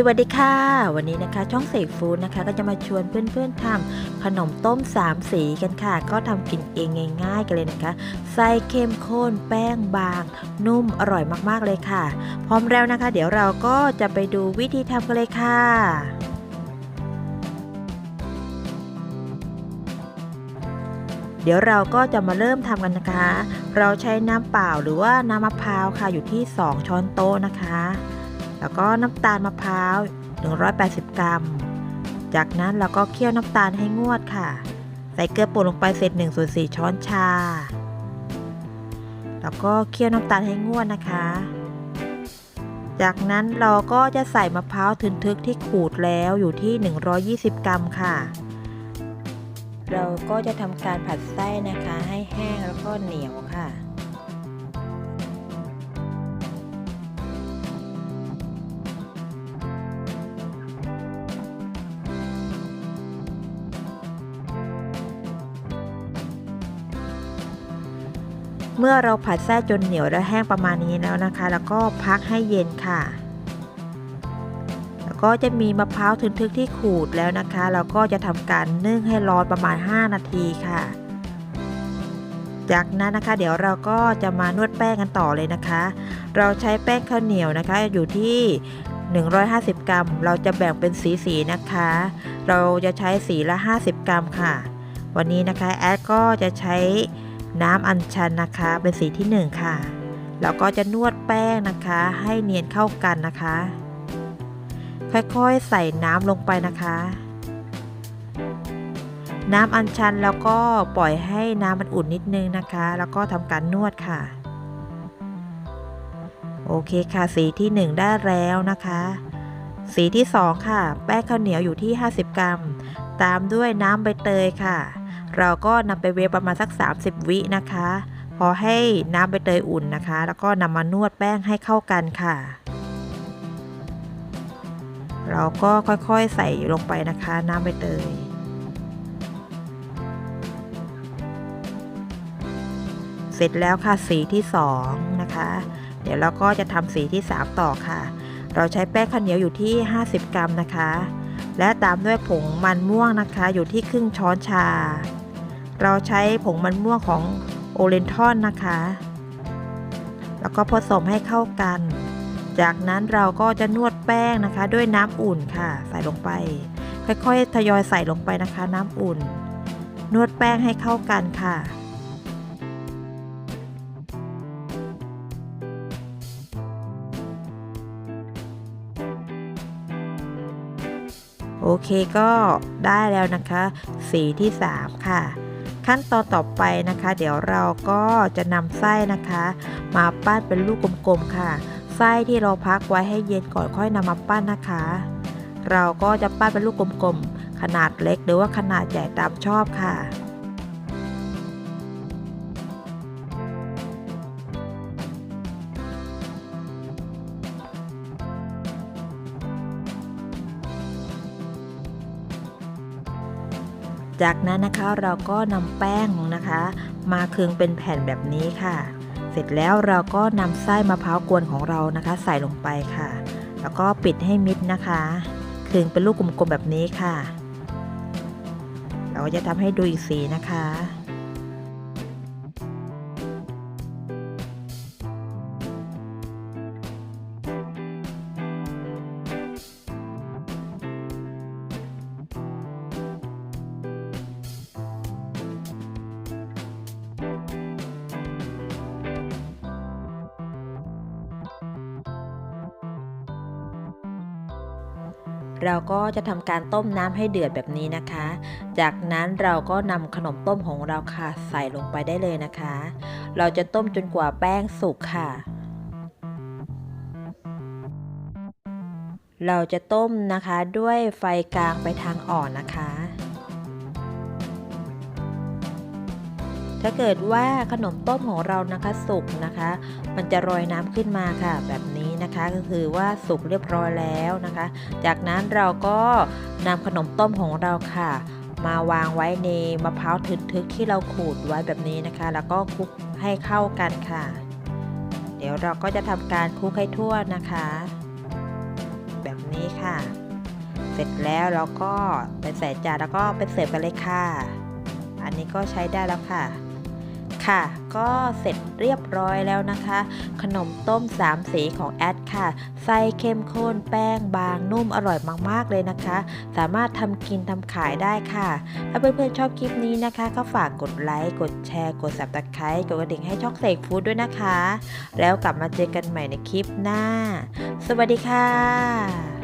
สวัสดีค่ะ วันนี้นะคะช่องเสกฟู้ดนะคะ ก็จะมาชวนเพื่อนๆทำขนมต้มสามสีกันค่ะ ก็ทำกินเองง่ายๆกันเลยนะคะไส้เข้มข้นแป้งบาง นุ่มอร่อยมากๆเลยค่ะ พร้อมแล้วนะคะ เดี๋ยวเราก็จะไปดูวิธีทำกันเลยค่ะเดี๋ยวเราก็จะมาเริ่มทำกันนะคะ เราใช้น้ำเปล่าหรือว่าน้ำมะพร้าวค่ะอยู่ที่ 2 ช้อนโต๊ะนะคะ แล้วก็น้ำตาลมะพร้าว 180 กรัม จากนั้นเราก็เคี่ยวน้ำตาลให้งวดค่ะ ใส่เกลือป่นลงไปเศษ1ส่วน4ช้อนชา แล้วก็เคี่ยวน้ำตาลให้งวดนะคะ จากนั้นเราก็จะใส่มะพร้าวทึนทึกที่ขูดแล้วอยู่ที่ 120 กรัมค่ะ เราก็จะทำการผัดไส้นะคะให้แห้งแล้วก็เหนียวค่ะ เมื่อเราผัดไส้จนเหนียวและแห้งประมาณนี้แล้วนะคะ แล้วก็พักให้เย็นค่ะ แล้วก็จะมีมะพร้าวทึนทึกที่ขูดแล้วนะคะ เราก็จะทำการนึ่งให้ร้อนประมาณ 5 นาทีค่ะ จากนั้นนะคะ เดี๋ยวเราก็จะมานวดแป้งกันต่อเลยนะคะ เราใช้แป้งข้าวเหนียวนะคะ อยู่ที่ 150 กรัม เราจะแบ่งเป็นสีสีๆนะคะ เราจะใช้สีละ 50 กรัมค่ะ วันนี้นะคะแอดก็จะใช้ น้ำอัญชันนะคะ เป็นสีที่ 1 ค่ะ แล้วก็จะนวดแป้งนะคะ ให้เนียนเข้ากันนะคะ ค่อยๆใส่น้ำลงไปนะคะ น้ำอัญชันแล้วก็ปล่อยให้น้ำมันอุ่นนิดนึงนะคะ แล้วก็ทำการนวดค่ะ โอเคค่ะสีที่ 1 ได้แล้วนะคะ สีที่ 2 ค่ะ แป้งข้าวเหนียวอยู่ที่ 50 กรัม ตามด้วยน้ำใบเตยค่ะ เราก็นำไปเวฟประมาณสัก 30 วินะคะ พอให้น้ำใบเตยอุ่นนะคะ แล้วก็นำมานวดแป้งให้เข้ากันค่ะ เราก็ค่อยๆใส่ลงไปนะคะ น้ำใบเตยเสร็จแล้วค่ะสีที่ 2 นะคะ เดี๋ยวเราก็จะทำสีที่ 3 ต่อค่ะ เราใช้แป้งข้าวเหนียวอยู่ที่ 50 กรัมนะคะ และตามด้วยผงมันม่วงนะคะอยู่ที่ครึ่งช้อนชา เราใช้ผงมันม่วงของโอเรนทอนนะคะ แล้วก็ผสมให้เข้ากัน จากนั้นเราก็จะนวดแป้งนะคะ ด้วยน้ำอุ่นค่ะ ใส่ลงไป ค่อยๆ ทยอยใส่ลงไปนะคะ น้ำอุ่น นวดแป้งให้เข้ากันค่ะโอเคก็ได้แล้วนะคะ สีที่ 3 ค่ะ ขั้นตอนต่อไปนะคะ เดี๋ยวเราก็จะนำไส้นะคะ มาปั้นเป็นลูกกลมๆค่ะ ไส้ที่เราพักไว้ให้เย็นก่อนค่อยนำมาปั้นนะคะ เราก็จะปั้นเป็นลูกกลมๆขนาดเล็กหรือว่าขนาดใหญ่ตามชอบค่ะ จากนั้นนะคะเราก็นำแป้งนะคะ มาเคืองเป็นแผ่นแบบนี้ค่ะ เสร็จแล้วเราก็นำไส้มะพร้าวกวนของเรานะคะ ใส่ลงไปค่ะ แล้วก็ปิดให้มิดนะคะเคืองเป็นลูกกลมๆแบบนี้ค่ะ เราก็จะทำให้ดูอีกสีนะคะ เราก็จะทำการต้มน้ำให้เดือดแบบนี้นะคะ จากนั้นเราก็นำขนมต้มของเราค่ะใส่ลงไปได้เลยนะคะ เราจะต้มจนกว่าแป้งสุกค่ะ เราจะต้มนะคะด้วยไฟกลางไปทางอ่อนนะคะถ้าเกิดว่าขนมต้มของเรานะคะสุกนะคะ มันจะรอยน้ำขึ้นมาค่ะ แบบนี้ นะคะก็คือว่าสุกเรียบร้อยแล้วนะคะ จากนั้นเราก็นำขนมต้มของเราค่ะ มาวางไว้ในมะพร้าวทึกๆที่เราขูดไว้แบบนี้นะคะ แล้วก็คลุกให้เข้ากันค่ะ เดี๋ยวเราก็จะทำการคลุกให้ทั่วนะคะ แบบนี้นี้ค่ะ เสร็จแล้วเราก็ไปใส่จานแล้วก็ไปเสิร์ฟกันเลยค่ะ อันนี้ก็ใช้ได้แล้วค่ะ ค่ะ ก็เสร็จเรียบร้อยแล้วนะคะ ขนมต้มสามสีของแอดค่ะ ไส้เข้มข้นแป้งบางนุ่มอร่อยมากๆเลยนะคะ สามารถทำกินทำขายได้ค่ะ ถ้าเพื่อนๆชอบคลิปนี้นะคะ ก็ฝากกดไลค์กดแชร์ กด subscribe กดกระดิ่งให้ช่องเสกฟู้ดด้วยนะคะ แล้วกลับมาเจอกันใหม่ในคลิปหน้า สวัสดีค่ะ